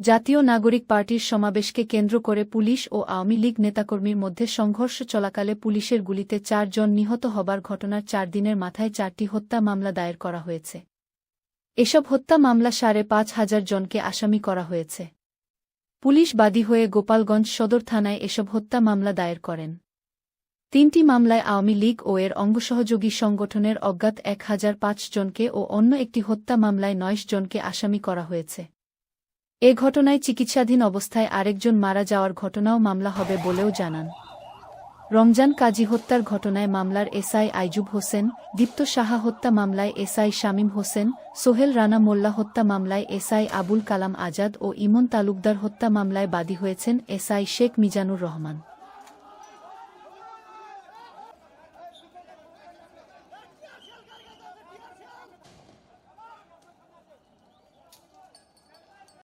জাতীয় নাগরিক পার্টির সমাবেশকে কেন্দ্র করে পুলিশ ও আওয়ামী লীগ নেতাকর্মীর মধ্যে সংঘর্ষ চলাকালে পুলিশের গুলিতে চারজন নিহত হবার ঘটনার চার দিনের মাথায় চারটি হত্যা মামলা দায়ের করা হয়েছে। এসব হত্যা মামলা সাড়ে পাঁচ হাজার জনকে আসামি করা হয়েছে। পুলিশ বাদী হয়ে গোপালগঞ্জ সদর থানায় এসব হত্যা মামলা দায়ের করেন। তিনটি মামলায় আওয়ামী লীগ ও এর অঙ্গসহযোগী সংগঠনের অজ্ঞাত এক হাজার পাঁচ জনকে ও অন্য একটি হত্যা মামলায় নয়শ জনকে আসামি করা হয়েছে। এ ঘটনায় চিকিৎসাধীন অবস্থায় আরেকজন মারা যাওয়ার ঘটনাও মামলা হবে বলেও জানান। রমজান কাজী হত্যার ঘটনায় মামলার এসআই আইজুব হোসেন, দীপ্ত সাহা হত্যা মামলায় এসআই শামীম হোসেন, সোহেল রানা মোল্লা হত্যা মামলায় এসআই আবুল কালাম আজাদ ও ইমন তালুকদার হত্যা মামলায় বাদী হয়েছেন এসআই শেখ মিজানুর রহমান।